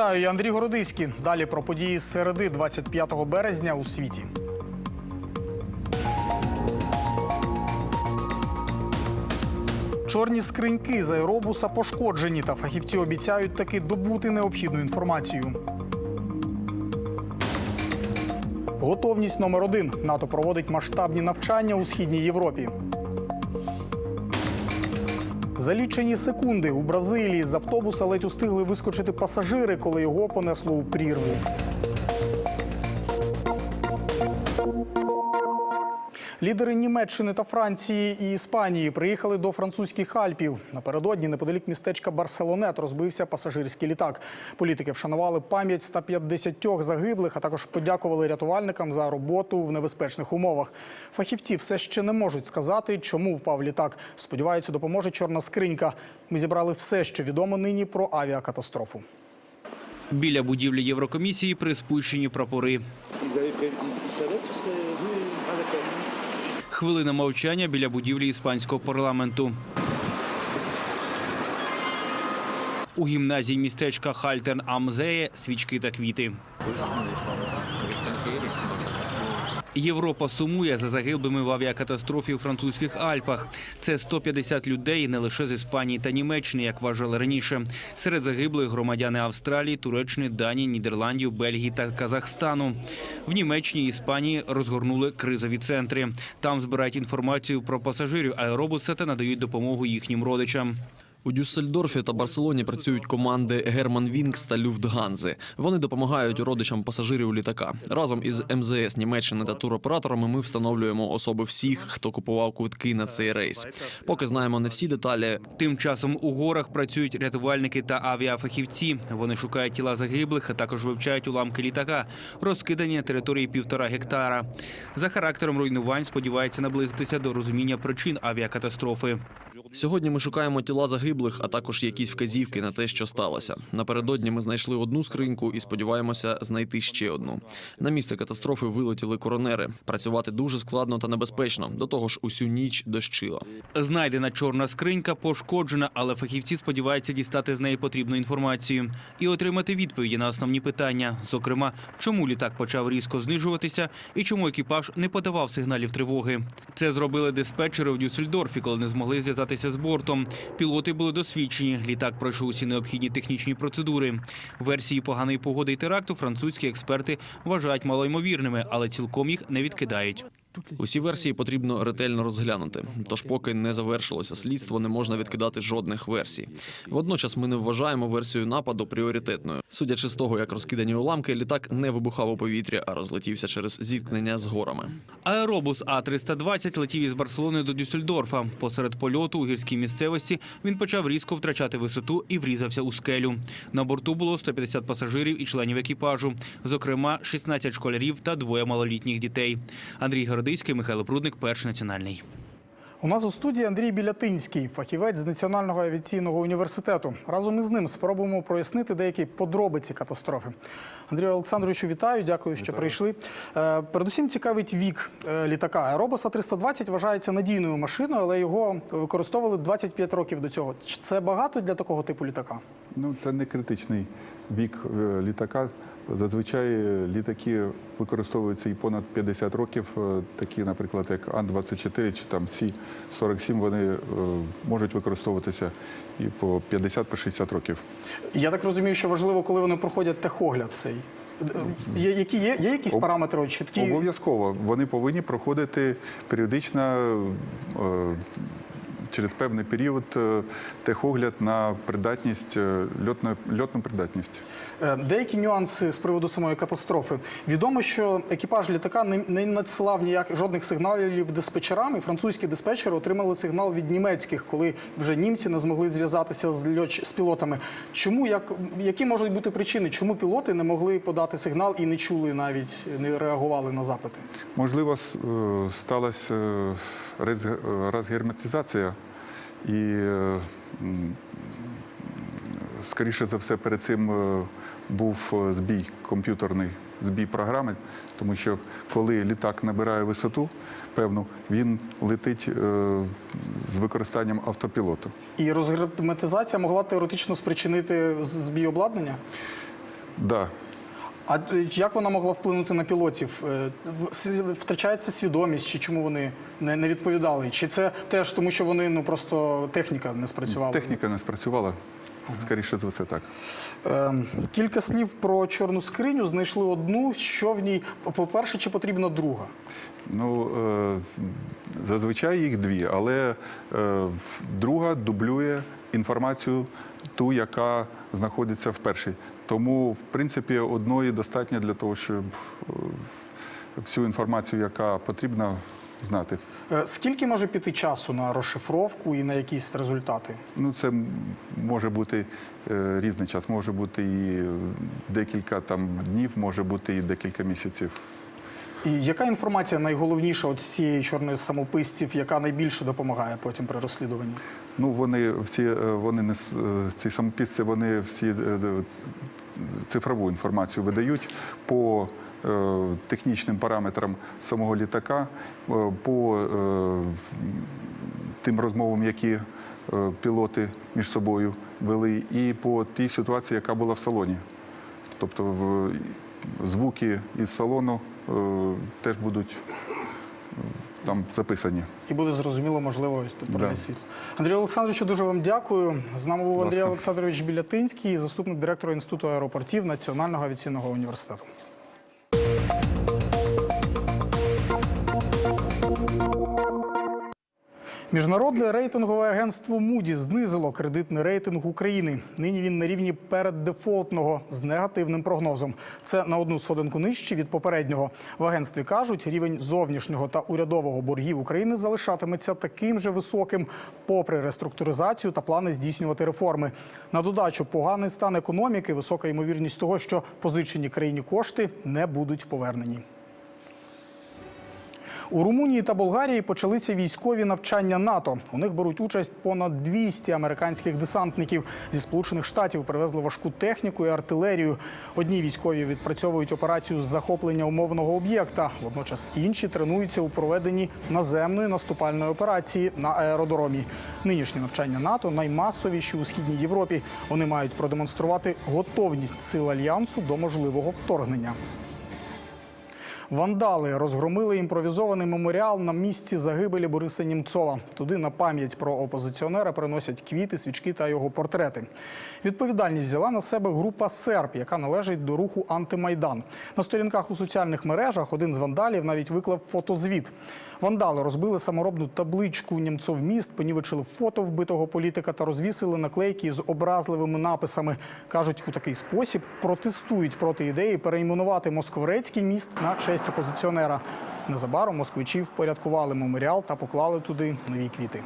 Вітаю, я Андрій Городиський. Далі про події з середи 25 березня у світі. Чорні скриньки з аеробуса пошкоджені, та фахівці обіцяють таки добути необхідну інформацію. Готовність номер один. НАТО проводить масштабні навчання у східній Європі. За лічені секунди у Бразилії з автобуса ледь устигли вискочити пасажири, коли його понесло у прірву. Лідери Німеччини та Франції і Іспанії приїхали до французьких Альпів. Напередодні неподалік містечка Барселонет розбився пасажирський літак. Політики вшанували пам'ять 150 загиблих, а також подякували рятувальникам за роботу в небезпечних умовах. Фахівці все ще не можуть сказати, чому впав літак. Сподіваються, допоможе чорна скринька. Ми зібрали все, що відомо нині про авіакатастрофу. Біля будівлі Єврокомісії приспущені прапори. Хвилина мовчання біля будівлі іспанського парламенту. У гімназії містечка Хальтерн Амзеє свічки та квіти. Європа сумує за загиблими в авіакатастрофі у французьких Альпах. Це 150 людей не лише з Іспанії та Німеччини, як вважали раніше. Серед загиблих громадяни Австралії, Туреччини, Данії, Нідерландів, Бельгії та Казахстану. В Німеччині і Іспанії розгорнули кризові центри. Там збирають інформацію про пасажирів аеробуса та надають допомогу їхнім родичам. У Дюссельдорфі та Барселоні працюють команди Герман Вінкс та Люфтганзи. Вони допомагають родичам пасажирів літака. Разом із МЗС Німеччини та туроператорами ми встановлюємо особи всіх, хто купував квитки на цей рейс. Поки знаємо не всі деталі. Тим часом у горах працюють рятувальники та авіафахівці. Вони шукають тіла загиблих, а також вивчають уламки літака, розкидані на території півтора гектара. За характером руйнувань сподіваються наблизитися до розуміння причин авіакатастрофи. Сьогодні ми шукаємо тіла загиблих, а також якісь вказівки на те, що сталося. Напередодні ми знайшли одну скриньку і сподіваємося знайти ще одну. На місце катастрофи вилетіли коронери. Працювати дуже складно та небезпечно. До того ж, усю ніч дощило. Знайдена чорна скринька пошкоджена, але фахівці сподіваються дістати з неї потрібну інформацію і отримати відповіді на основні питання. Зокрема, чому літак почав різко знижуватися і чому екіпаж не подавав сигналів тривоги. Це зробили диспетчери в Дюссельдорфі, коли не змогли зв'язатися з бортом. Пілоти були досвідчені. Літак пройшов усі необхідні технічні процедури. Версії поганої погоди і теракту французькі експерти вважають малоймовірними, але цілком їх не відкидають. Усі версії потрібно ретельно розглянути. Тож, поки не завершилося слідство, не можна відкидати жодних версій. Водночас ми не вважаємо версію нападу пріоритетною. Судячи з того, як розкидані уламки, літак не вибухав у повітрі, а розлетівся через зіткнення з горами. Аеробус А-320 летів із Барселони до Дюссельдорфа. Посеред польоту у гірській місцевості він почав різко втрачати висоту і врізався у скелю. На борту було 150 пасажирів і членів екіпажу, зокрема 16 школярів та двоє малолітніх дітей. Андрій Городиський, Михайло Прудник, перший національний. У нас у студії Андрій Білятинський, фахівець з Національного авіаційного університету. Разом із ним спробуємо прояснити деякі подробиці катастрофи. Андрію Олександровичу, вітаю, дякую, що прийшли. Е, Передусім цікавить вік е, літака. Аеробус А320 вважається надійною машиною, але його використовували 25 років до цього. Чи Це багато для такого типу літака? Ну, це не критичний вік е, літака. Зазвичай е, літаки використовуються і понад 50 років. Е, Такі, наприклад, як Ан-24 чи там Сі-47, вони можуть використовуватися і по 50-60 років. Я так розумію, що важливо, коли вони проходять техогляд цей. Є, які є, є якісь Об- параметри чіткі? Обов'язково вони повинні проходити періодично е, через певний період е, техогляд на придатність, е, льотну, льотну придатність. Е, Деякі нюанси з приводу самої катастрофи. Відомо, що екіпаж літака не, не надсилав ніяк жодних сигналів диспетчерам, і французькі диспетчери отримали сигнал від німецьких, коли вже німці не змогли зв'язатися з льоч з пілотами. Чому як які можуть бути причини? Чому пілоти не могли подати сигнал і не чули навіть не реагували на запити? Можливо, сталася розгерметизація і, е, скоріше за все, перед цим е, був е, збій комп'ютерний збій програми, тому що коли літак набирає висоту певну, він летить е, з використанням автопілоту. І розгерметизація могла теоретично спричинити збій обладнання? Да. А як вона могла вплинути на пілотів? Е, Втрачається свідомість, чи чому вони не відповідали? Чи це теж тому, що вони ну просто техніка не спрацювала? Техніка не спрацювала. Скоріше за все так. Ем, Кілька слів про чорну скриню. Знайшли одну. Що в ній? По-перше, чи потрібна друга? Ну, е, зазвичай їх дві, але е, друга дублює інформацію, ту, яка знаходиться в першій. Тому, в принципі, одної достатньо для того, щоб е, всю інформацію, яка потрібна, знати. Е, Скільки може піти часу на розшифровку і на якісь результати? Ну, це може бути е, різний час, може бути і декілька там днів, може бути і декілька місяців. І яка інформація найголовніша от з цієї чорної самописців, яка найбільше допомагає потім при розслідуванні? Ну, вони всі е, вони не е, ці самописці, вони всі е, е, цифрову інформацію видають по е, технічним параметрам самого літака, е, по е, тим розмовам, які пілоти між собою вели, і по тій ситуації, яка була в салоні. Тобто звуки із салону теж будуть там записані. І буде зрозуміло, можливо, про світло. Андрію Олександровичу, дуже вам дякую. З нами був Андрій. Олександрович Білятинський, заступник директора Інституту аеропортів Національного авіаційного університету. Міжнародне рейтингове агентство Moody's знизило кредитний рейтинг України. Нині він на рівні переддефолтного з негативним прогнозом. Це на одну сходинку нижче від попереднього. В агентстві кажуть, рівень зовнішнього та урядового боргів України залишатиметься таким же високим, попри реструктуризацію та плани здійснювати реформи. На додачу поганий стан економіки, висока ймовірність того, що позичені країні кошти не будуть повернені. У Румунії та Болгарії почалися військові навчання НАТО. У них беруть участь понад 200 американських десантників зі сполучених штатів. Привезли важку техніку і артилерію. Одні військові відпрацьовують операцію з захоплення умовного об'єкта. Водночас інші тренуються у проведенні наземної наступальної операції на аеродромі. Нинішні навчання НАТО наймасовіші у східній Європі. Вони мають продемонструвати готовність сил альянсу до можливого вторгнення. Вандали розгромили імпровізований меморіал на місці загибелі Бориса Німцова. Туди на пам'ять про опозиціонера приносять квіти, свічки та його портрети. Відповідальність взяла на себе група серб, яка належить до руху Антимайдан. На сторінках у соціальних мережах один з вандалів навіть виклав фотозвіт. Вандали розбили саморобну табличку Німцов міст, понівечили фото вбитого політика та розвісили наклейки з образливими написами. кажуть, у такий спосіб протестують проти ідеї перейменувати Москворецький міст на честь опозиціонера. Незабаром москвичі впорядкували меморіал та поклали туди нові квіти.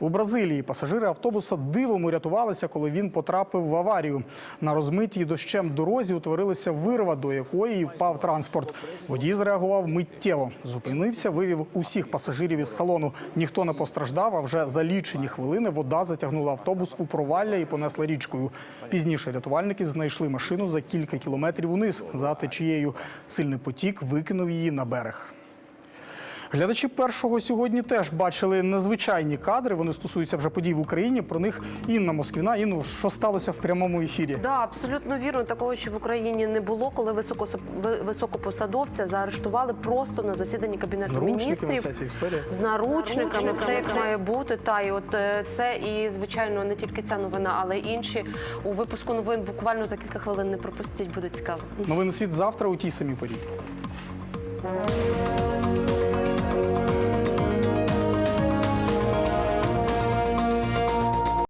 У Бразилії пасажири автобуса дивом урятувалися, коли він потрапив в аварію. На розмитій дощем дорозі утворилася вирва, до якої впав транспорт. Водій зреагував миттєво. Зупинився, вивів усіх пасажирів із салону. Ніхто не постраждав, а вже за лічені хвилини вода затягнула автобус у провалля і понесла річкою. Пізніше рятувальники знайшли машину за кілька кілометрів униз за течією. Сильний потік викинув її на берег. Глядачі першого сьогодні теж бачили незвичайні кадри. Вони стосуються вже подій в Україні. Про них Інна Москвіна. Інну, що сталося в прямому ефірі? Да, абсолютно вірно. Такого що в Україні не було, коли високопосадовця заарештували просто на засіданні кабінету міністрів. вся ця історія. З наручниками, наручниками, все як має бути. Та і от е, це і звичайно не тільки ця новина, але й інші у випуску новин буквально за кілька хвилин не пропустіть. Буде цікаво. Новини світ завтра у тій самій порі.